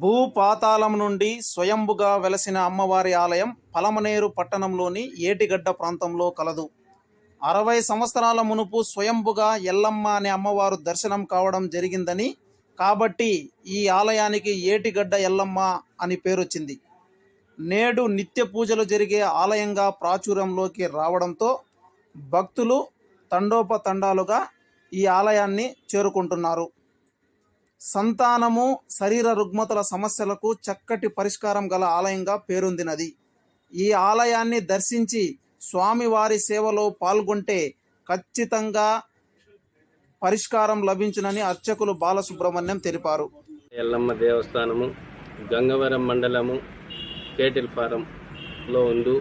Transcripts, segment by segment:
భూపాతాళం నుండి స్వయంభుగా వెలసిన అమ్మవారి ఆలయం పలమనేరు పట్టణంలోని ఏటిగడ్డ ప్రాంతంలో కలదు. అరవై సంవత్సరాల మునుపు స్వయంభుగా ఎల్లమ్మ అనే అమ్మవారు దర్శనం కావడం జరిగిందని కాబట్టి ఈ ఆలయానికి ఏటిగడ్డ ఎల్లమ్మ అని పేరొచ్చింది. నేడు నిత్య పూజలు జరిగే ఆలయంగా ప్రాచుర్యంలోకి రావడంతో భక్తులు తండోపతండాలుగా ఈ ఆలయాన్ని చేరుకుంటున్నారు. సంతానము శరీర రుగ్మతల సమస్యలకు చక్కటి పరిష్కారం గల ఆలయంగా పేరొందినది. ఈ ఆలయాన్ని దర్శించి స్వామివారి సేవలో పాల్గొంటే ఖచ్చితంగా పరిష్కారం లభించునని అర్చకులు బాలసుబ్రహ్మణ్యం తెలిపారు. ఎల్లమ్మ దేవస్థానము గంగవరం మండలము కేటిల్పారంలో ఉండు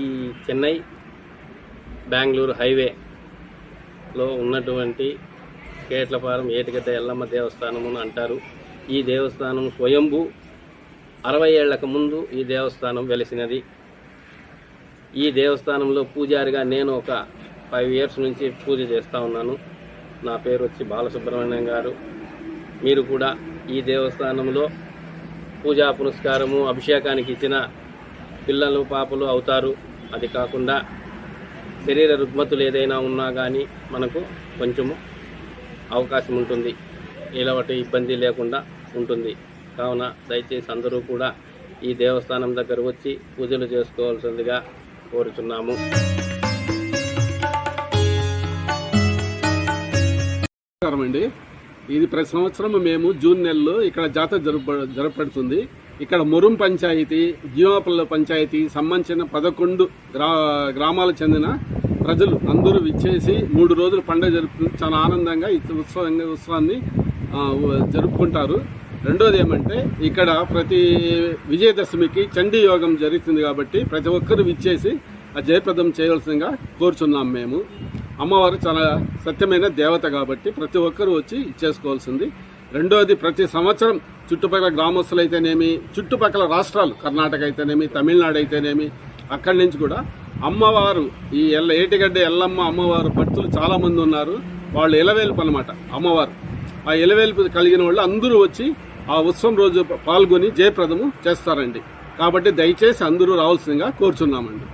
ఈ చెన్నై బెంగళూరు హైవేలో ఉన్నటువంటి కేట్లపారం ఏటిగడ్డ ఎల్లమ్మ దేవస్థానము అని అంటారు. ఈ దేవస్థానం స్వయంభూ అరవై ఏళ్ళకు ముందు ఈ దేవస్థానం వెలిసినది. ఈ దేవస్థానంలో పూజారిగా నేను ఒక ఫైవ్ ఇయర్స్ నుంచి పూజ చేస్తూ ఉన్నాను. నా పేరు వచ్చి బాలసుబ్రహ్మణ్యం గారు. మీరు కూడా ఈ దేవస్థానంలో పూజా పురస్కారము అభిషేకానికి ఇచ్చిన పిల్లలు పాపలు అవుతారు. అది కాకుండా శరీర రుగ్మతులు ఏదైనా ఉన్నా కానీ మనకు కొంచెము అవకాశం ఉంటుంది. ఇలాంటి ఇబ్బంది లేకుండా ఉంటుంది. కావున దయచేసి అందరూ కూడా ఈ దేవస్థానం దగ్గర వచ్చి పూజలు చేసుకోవాల్సిందిగా కోరుచున్నాము. నమస్కారం అండి. ఇది ప్రతి సంవత్సరం మేము జూన్ నెలలో ఇక్కడ జాతర జరుపు జరపడుతుంది ఇక్కడ మురుం పంచాయతీ జీవాపల్ల పంచాయతీ సంబంధించిన పదకొండు గ్రా గ్రామాలకు చెందిన ప్రజలు అందరూ విచ్చేసి మూడు రోజులు పండుగ జరుపు చాలా ఆనందంగా ఈ ఉత్సవంగా ఉత్సవాన్ని జరుపుకుంటారు. రెండోది ఏమంటే ఇక్కడ ప్రతి విజయదశమికి చండీ యోగం జరుగుతుంది కాబట్టి ప్రతి ఒక్కరు విచ్చేసి ఆ జయప్రదం చేయవలసిందిగా కోరుచున్నాం మేము. అమ్మవారు చాలా సత్యమైన దేవత కాబట్టి ప్రతి ఒక్కరూ వచ్చి చేసుకోవాల్సింది. రెండోది ప్రతి సంవత్సరం చుట్టుపక్కల గ్రామస్తులు అయితేనేమి చుట్టుపక్కల రాష్ట్రాలు కర్ణాటక అయితేనేమి తమిళనాడు అయితేనేమి అక్కడి నుంచి కూడా అమ్మవారు ఈ ఎల్ల ఏటిగడ్డ ఎల్లమ్మ అమ్మవారు భక్తులు చాలామంది ఉన్నారు. వాళ్ళు ఎలవేల్పు అనమాట అమ్మవారు. ఆ ఎలవేల్పు కలిగిన వాళ్ళు అందరూ వచ్చి ఆ ఉత్సవం రోజు పాల్గొని జయప్రదము చేస్తారండి. కాబట్టి దయచేసి అందరూ రావాల్సిందిగా కోరుచున్నామండి.